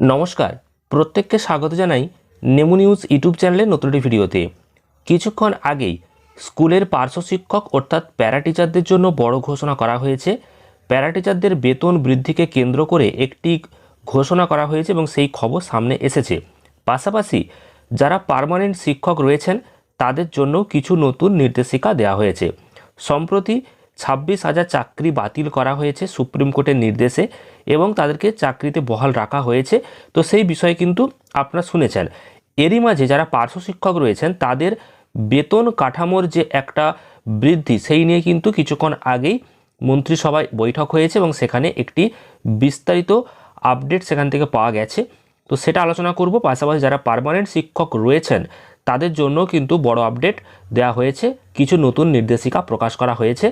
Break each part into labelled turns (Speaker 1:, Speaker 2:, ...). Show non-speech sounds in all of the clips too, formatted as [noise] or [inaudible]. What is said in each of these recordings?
Speaker 1: নমস্কার, প্রত্যেককে স্বাগত জানাই নেমু নিউজ ইউটিউব চ্যানেলের নতুন একটি ভিডিওতে। কিছুক্ষণ আগেই স্কুলের পার্শ্ব শিক্ষক অর্থাৎ প্যারা টিচারদের জন্য বড় ঘোষণা করা হয়েছে। প্যারা টিচারদের বেতন বৃদ্ধিকে কেন্দ্র করে একটি ঘোষণা করা হয়েছে এবং সেই খবর সামনে এসেছে। পাশাপাশি যারা পার্মানেন্ট শিক্ষক রয়েছেন, তাদের জন্য কিছু নতুন নির্দেশিকা দেওয়া হয়েছে। সম্প্রতি ছাব্বিশ হাজার চাকরি বাতিল করা হয়েছে সুপ্রিম কোর্টের নির্দেশে এবং তাদেরকে চাকরিতে বহাল রাখা হয়েছে। তো সেই বিষয়ে কিন্তু আপনারা শুনেছেন। এরই মাঝে যারা পার্শ্ব শিক্ষক রয়েছেন, তাদের বেতন কাঠামোর যে একটা বৃদ্ধি, সেই নিয়ে কিন্তু কিছুক্ষণ আগেই মন্ত্রিসভায় বৈঠক হয়েছে এবং সেখানে একটি বিস্তারিত আপডেট সেখান থেকে পাওয়া গেছে। তো সেটা আলোচনা করব। পাশাপাশি যারা পারমানেন্ট শিক্ষক রয়েছেন, তাদের জন্য কিন্তু বড় আপডেট দেওয়া হয়েছে। কিছু নতুন নির্দেশিকা প্রকাশ করা হয়েছে।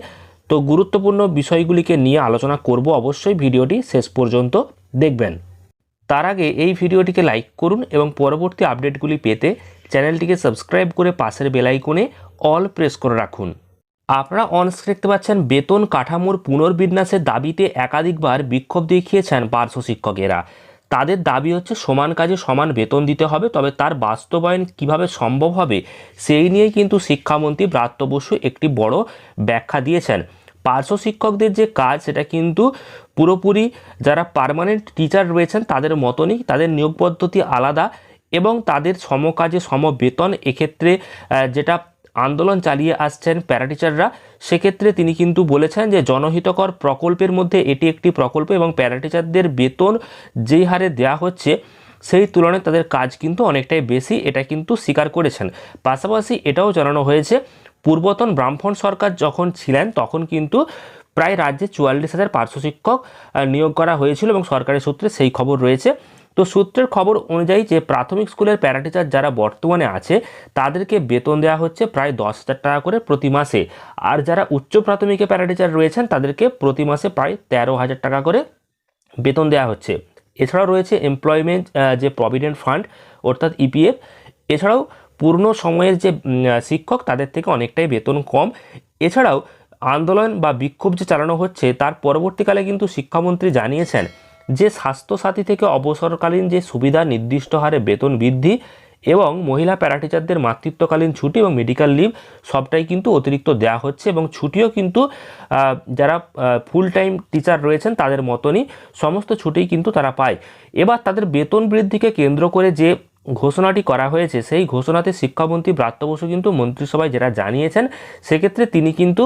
Speaker 1: তো গুরুত্বপূর্ণ বিষয়গুলিকে নিয়ে আলোচনা করব অবশ্যই ভিডিওটি শেষ পর্যন্ত দেখবেন। তার আগে এই ভিডিওটিকে লাইক করুন এবং পরবর্তী আপডেটগুলি পেতে চ্যানেলটিকে সাবস্ক্রাইব করে পাশের বেলাইকনে অল প্রেস করে রাখুন। আপনারা অনস্ক্রিন দেখতে পাচ্ছেন, বেতন কাঠামোর পুনর্বিন্যাসের দাবিতে একাধিকবার বিক্ষোভ দেখিয়েছেন পার্শ্ব শিক্ষকেরা। তাদের দাবি হচ্ছে সমান কাজে সমান বেতন দিতে হবে, তবে তার বাস্তবায়ন কীভাবে সম্ভব হবে সেই নিয়েই কিন্তু শিক্ষামন্ত্রী ব্রাত্য বসু একটি বড় ব্যাখ্যা দিয়েছেন। পার্শ্ব শিক্ষকদের যে কাজ, সেটা কিন্তু পুরোপুরি যারা পার্মানেন্ট টিচার রয়েছেন, তাদের মতনই তাদের নিয়োগ পদ্ধতি আলাদা এবং তাদের সমকাজে সম বেতন এক্ষেত্রে যেটা আন্দোলন চালিয়ে আসছেন প্যারাটিচাররা। সেক্ষেত্রে তিনি কিন্তু বলেছেন যে, জনহিতকর প্রকল্পের মধ্যে এটি একটি প্রকল্প এবং প্যারাটিচারদের বেতন যেই হারে দেওয়া হচ্ছে, সেই তুলনায় তাদের কাজ কিন্তু অনেকটাই বেশি, এটা কিন্তু স্বীকার করেছেন। পাশাপাশি এটাও জানানো হয়েছে, পূর্বতন ব্রাহ্মণ সরকার যখন ছিলেন, তখন কিন্তু প্রায় রাজ্যে চুয়াল্লিশ হাজার পার্শ্ব শিক্ষক নিয়োগ করা হয়েছিল এবং সরকারি সূত্রে সেই খবর রয়েছে। তো সূত্রের খবর অনুযায়ী যে প্রাথমিক স্কুলের প্যারাটিচার যারা বর্তমানে আছে, তাদেরকে বেতন দেওয়া হচ্ছে প্রায় দশ হাজার টাকা করে প্রতি মাসে। আর যারা উচ্চ প্রাথমিকে প্যারাটিচার রয়েছেন, তাদেরকে প্রতি মাসে প্রায় তেরো হাজার টাকা করে বেতন দেওয়া হচ্ছে। এছাড়াও রয়েছে এমপ্লয়মেন্ট যে প্রভিডেন্ট ফান্ড অর্থাৎ ইপিএফ এছাড়াও পূর্ণ সময়ের যে শিক্ষক, তাদের থেকে অনেকটাই বেতন কম। এছাড়াও আন্দোলন বা বিক্ষোভ যে চালানো হচ্ছে, তার পরবর্তীকালে কিন্তু শিক্ষামন্ত্রী জানিয়েছেন যে স্বাস্থ্যসাথী থেকে অবসরকালীন যে সুবিধা, নির্দিষ্ট হারে বেতন বৃদ্ধি এবং মহিলা প্যারাটিচারদের মাতৃত্বকালীন ছুটি এবং মেডিকেল লিভ, সবটাই কিন্তু অতিরিক্ত দেওয়া হচ্ছে এবং ছুটিও কিন্তু যারা ফুল টাইম টিচার রয়েছেন তাদের মতনই সমস্ত ছুটিই কিন্তু তারা পায়। এবার তাদের বেতন বৃদ্ধিকে কেন্দ্র করে যে ঘোষণাটি করা হয়েছে, সেই ঘোষণাতে শিক্ষামন্ত্রী ব্রাত্য বসু কিন্তু মন্ত্রিসভায় যেটা জানিয়েছেন, সেক্ষেত্রে তিনি কিন্তু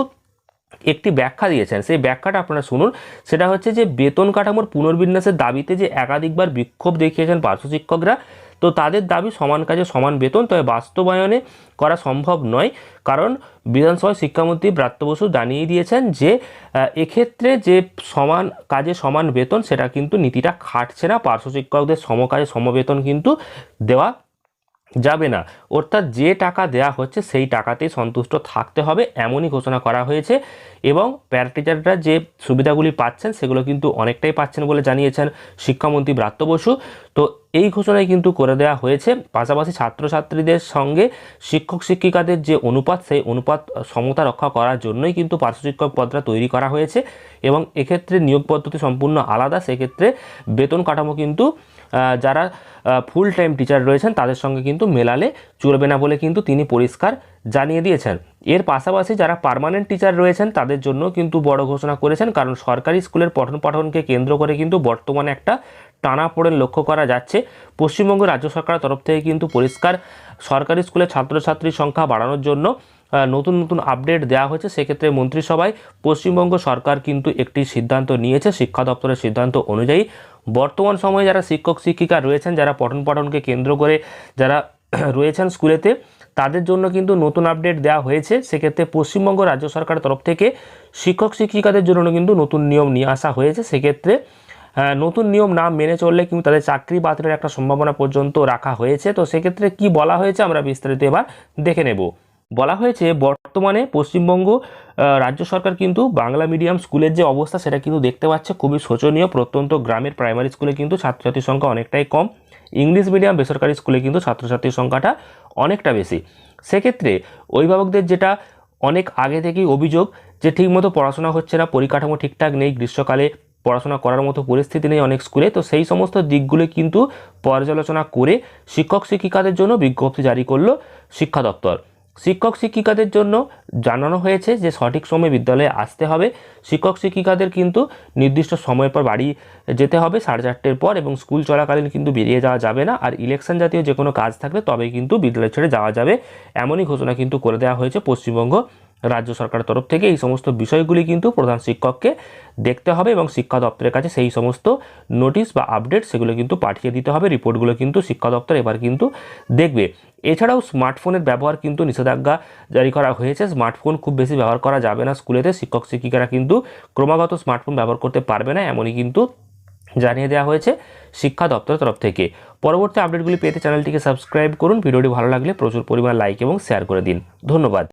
Speaker 1: একটি ব্যাখ্যা দিয়েছেন। সেই ব্যাখ্যাটা আপনারা শুনুন। সেটা হচ্ছে যে, বেতন কাঠামোর পুনর্বিন্যাসের দাবিতে যে একাধিকবার বিক্ষোভ দেখিয়েছেন পার্শ্ব শিক্ষকরা, তো তাদের দাবি সমান কাজে সমান বেতন, তবে বাস্তবায়নে করা সম্ভব নয়। কারণ বিধানসভায় শিক্ষামন্ত্রী ব্রাত্য বসু জানিয়ে দিয়েছেন যে এক্ষেত্রে যে সমান কাজে সমান বেতন, সেটা কিন্তু নীতিটা খাটছে না। পার্শ্ব শিক্ষকদের সমকাজে সমবেতন কিন্তু দেওয়া যাবে না। অর্থাৎ যে টাকা দেয়া হচ্ছে সেই টাকাতেই সন্তুষ্ট থাকতে হবে এমনই ঘোষণা করা হয়েছে এবং প্যারাটিচাররা যে সুবিধাগুলি পাচ্ছেন সেগুলো কিন্তু অনেকটাই পাচ্ছেন বলে জানিয়েছেন শিক্ষামন্ত্রী ব্রাত্য বসু। তো এই ঘোষণাই কিন্তু করে দেওয়া হয়েছে। পাশাপাশি ছাত্রছাত্রীদের সঙ্গে শিক্ষক, শিক্ষিকাদের যে অনুপাত, সেই অনুপাত সমতা রক্ষা করার জন্যই কিন্তু পার্শ্ব শিক্ষক পদটা তৈরি করা হয়েছে এবং এক্ষেত্রে নিয়োগ পদ্ধতি সম্পূর্ণ আলাদা। সেক্ষেত্রে বেতন কাঠামো কিন্তু যারা ফুল টাইম টিচার রয়েছেন, তাদের সঙ্গে কিন্তু মেলালে চলবে না বলে কিন্তু তিনি পরিষ্কার জানিয়ে দিয়েছেন। এর পাশাপাশি যারা পারমানেন্ট টিচার রয়েছেন, তাদের জন্য কিন্তু বড় ঘোষণা করেছেন। কারণ সরকারি স্কুলের পঠন পাঠনকে কেন্দ্র করে কিন্তু বর্তমানে একটা টানাপোড়েন লক্ষ্য করা যাচ্ছে। পশ্চিমবঙ্গ রাজ্য সরকারের তরফ থেকে কিন্তু পরিষ্কার সরকারি স্কুলে ছাত্রছাত্রীর সংখ্যা বাড়ানোর জন্য নতুন নতুন আপডেট দেওয়া হয়েছে। সেক্ষেত্রে মন্ত্রিসভায় পশ্চিমবঙ্গ সরকার কিন্তু একটি সিদ্ধান্ত নিয়েছে, শিক্ষা দপ্তরের সিদ্ধান্ত অনুযায়ী। বর্তমান সময়ে যারা শিক্ষক, শিক্ষিকা রয়েছেন, যারা পঠন পাঠনকে কেন্দ্র করে যারা [clears throat] রয়েছেন স্কুলেতে, তাদের জন্য কিন্তু নতুন আপডেট দেওয়া হয়েছে। সেক্ষেত্রে পশ্চিমবঙ্গ রাজ্য সরকারের তরফ থেকে শিক্ষক, শিক্ষিকাদের জন্য কিন্তু নতুন নিয়ম নিয়ে আসা হয়েছে। সেক্ষেত্রে নতুন নিয়ম না মেনে চললে কিন্তু তাদের চাকরি বাতিলের একটা সম্ভাবনা পর্যন্ত রাখা হয়েছে। তো সেক্ষেত্রে কি বলা হয়েছে আমরা বিস্তারিত এবার দেখে নেব। বলা হয়েছে, বর্তমানে পশ্চিমবঙ্গ রাজ্য সরকার কিন্তু বাংলা মিডিয়াম স্কুলের যে অবস্থা সেটা কিন্তু দেখতে পাচ্ছে খুবই শোচনীয়। প্রত্যন্ত গ্রামের প্রাইমারি স্কুলে কিন্তু ছাত্রছাত্রীর সংখ্যা অনেকটাই কম। ইংলিশ মিডিয়াম বেসরকারি স্কুলে কিন্তু ছাত্রছাত্রীর সংখ্যাটা অনেকটা বেশি। সেক্ষেত্রে অভিভাবকদের যেটা অনেক আগে থেকেই অভিযোগ যে ঠিকমতো পড়াশোনা হচ্ছে না, পরিকাঠামো ঠিকঠাক নেই, গ্রীষ্মকালে পড়াশোনা করার মতো পরিস্থিতি নেই অনেক স্কুলে, তো সেই সমস্ত দিকগুলো কিন্তু পর্যালোচনা করে শিক্ষক শিক্ষিকাদের জন্য বিজ্ঞপ্তি জারি করল শিক্ষা দপ্তর। শিক্ষক শিক্ষিকাদের জন্য জানানো হয়েছে যে সঠিক সময়ে বিদ্যালয়ে আসতে হবে। শিক্ষক শিক্ষিকাদের কিন্তু নির্দিষ্ট সময়ের পর বাড়ি যেতে হবে, সাড়ে চারটের পর এবং স্কুল চলাকালীন কিন্তু বেরিয়ে যাওয়া যাবে না। আর ইলেকশন জাতীয় যে কোনো কাজ থাকলে তবেই কিন্তু বিদ্যালয় ছেড়ে যাওয়া যাবে। এমনই ঘোষণা কিন্তু করে দেওয়া হয়েছে পশ্চিমবঙ্গ রাজ্য সরকারের তরফ থেকে এই সমস্ত বিষয়গুলি কিন্তু প্রধান শিক্ষককে দেখতে হবে এবং শিক্ষা দপ্তরের কাছে সেই সমস্ত নোটিশ বা আপডেট সেগুলো কিন্তু পাঠিয়ে দিতে হবে। রিপোর্টগুলো কিন্তু শিক্ষা দপ্তর এবার কিন্তু দেখবে। এছাড়াও স্মার্টফোনের ব্যবহার কিন্তু নিষেধাজ্ঞা জারি করা হয়েছে। স্মার্টফোন খুব বেশি ব্যবহার করা যাবে না স্কুলেতে। শিক্ষক, শিক্ষিকারা কিন্তু ক্রমাগত স্মার্টফোন ব্যবহার করতে পারবে না এমনই কিন্তু জানিয়ে দেওয়া হয়েছে শিক্ষা দপ্তরের তরফ থেকে। পরবর্তী আপডেটগুলি পেতে চ্যানেলটিকে সাবস্ক্রাইব করুন। ভিডিওটি ভালো লাগলে প্রচুর পরিমাণ লাইক এবং শেয়ার করে দিন। ধন্যবাদ।